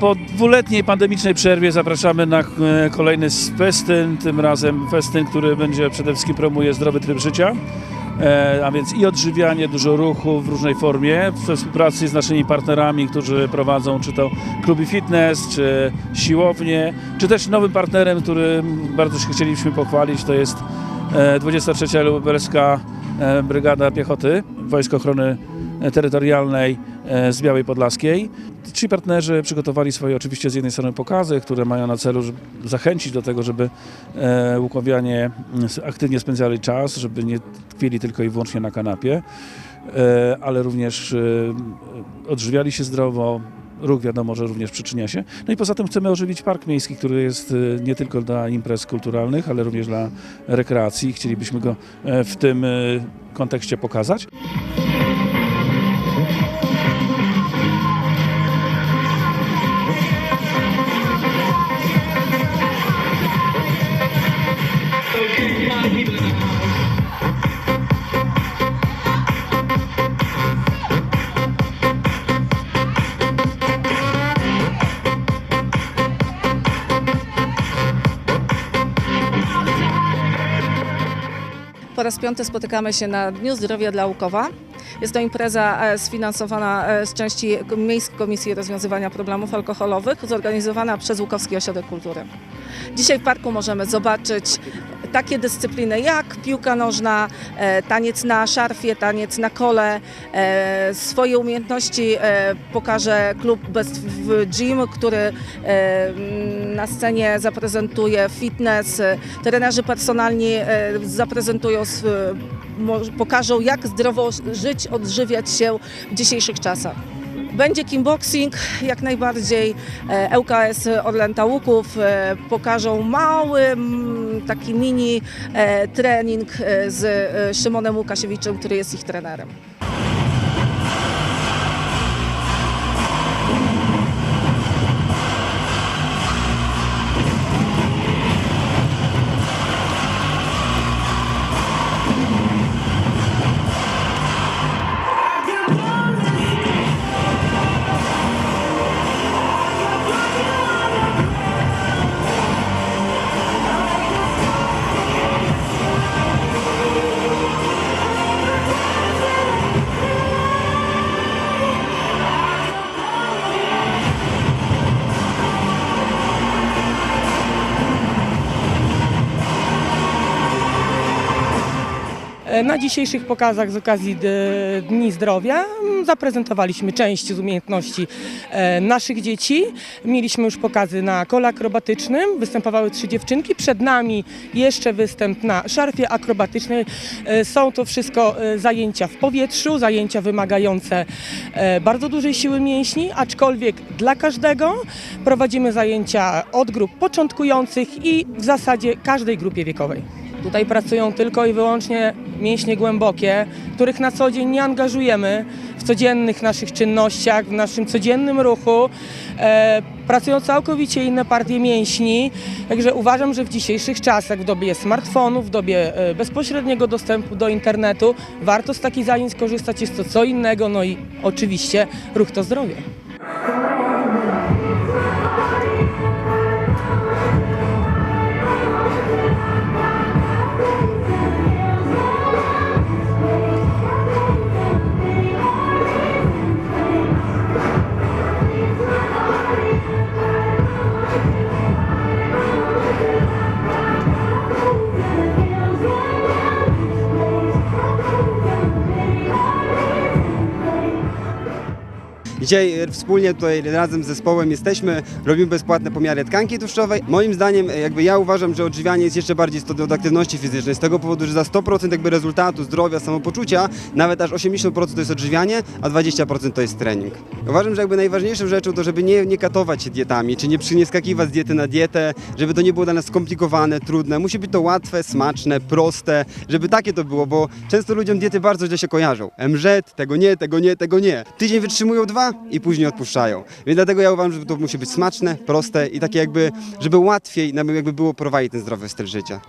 Po dwuletniej pandemicznej przerwie zapraszamy na e, kolejny festyn, tym razem festyn, który będzie przede wszystkim promuje zdrowy tryb życia. E, a więc i odżywianie, dużo ruchu w różnej formie, we współpracy z naszymi partnerami, którzy prowadzą czy to kluby fitness, czy siłownie, czy też nowym partnerem, którym bardzo się chcieliśmy pochwalić, to jest e, 23. Lubelska e, Brygada Piechoty Wojsk Ochrony Terytorialnej e, z Białej Podlaskiej. Ci partnerzy przygotowali swoje oczywiście z jednej strony pokazy, które mają na celu zachęcić do tego, żeby e, łukowianie aktywnie spędzali czas, żeby nie tkwili tylko i wyłącznie na kanapie, e, ale również odżywiali się zdrowo. Ruch wiadomo, że również przyczynia się. No i poza tym chcemy ożywić park miejski, który jest nie tylko dla imprez kulturalnych, ale również dla rekreacji. Chcielibyśmy go w tym kontekście pokazać. Po raz piąty spotykamy się na Dniu Zdrowia dla Łukowa. Jest to impreza e, sfinansowana e, z części Miejskiej Komisji Rozwiązywania Problemów Alkoholowych, zorganizowana przez Łukowski Ośrodek Kultury. Dzisiaj w parku możemy zobaczyć takie dyscypliny jak piłka nożna, e, taniec na szarfie, taniec na kole. Swoje umiejętności pokaże klub Best Gym, który na scenie zaprezentuje fitness. Trenerzy personalni e, zaprezentują, pokażą jak zdrowo żyć, odżywiać się w dzisiejszych czasach. Będzie kickboxing jak najbardziej. E, ŁKS Orlęta Łuków e, pokażą mały taki mini trening z Szymonem Łukasiewiczem, który jest ich trenerem. Na dzisiejszych pokazach z okazji Dni Zdrowia mm, zaprezentowaliśmy część z umiejętności e, naszych dzieci. Mieliśmy już pokazy na kole akrobatycznym, występowały trzy dziewczynki. Przed nami jeszcze występ na szarfie akrobatycznej. E, Są to wszystko e, zajęcia w powietrzu, zajęcia wymagające e, bardzo dużej siły mięśni, aczkolwiek dla każdego prowadzimy zajęcia od grup początkujących i w zasadzie każdej grupie wiekowej. Tutaj pracują tylko i wyłącznie mięśnie głębokie, których na co dzień nie angażujemy w codziennych naszych czynnościach, w naszym codziennym ruchu. E, pracują całkowicie inne partie mięśni, także uważam, że w dzisiejszych czasach, w dobie smartfonów, w dobie e, bezpośredniego dostępu do internetu, warto z takich zajęć skorzystać. Jest to co innego, no i oczywiście ruch to zdrowie. Dzisiaj e, wspólnie tutaj razem z zespołem jesteśmy, robimy bezpłatne pomiary tkanki tłuszczowej. Moim zdaniem, e, jakby ja uważam, że odżywianie jest jeszcze bardziej istotne od aktywności fizycznej, z tego powodu, że za 100% jakby rezultatu, zdrowia, samopoczucia, nawet aż 80% to jest odżywianie, a 20% to jest trening. Uważam, że jakby najważniejszą rzeczą to, żeby nie, nie katować się dietami, czy nie, nie skakiwać z diety na dietę, żeby to nie było dla nas skomplikowane, trudne. Musi być to łatwe, smaczne, proste, żeby takie to było, bo często ludziom diety bardzo źle się kojarzą. MZ, tego nie, tego nie, tego nie. Tydzień wytrzymują dwa i później odpuszczają. Więc dlatego ja uważam, że to musi być smaczne, proste i takie jakby, żeby łatwiej nam jakby było prowadzić ten zdrowy styl życia.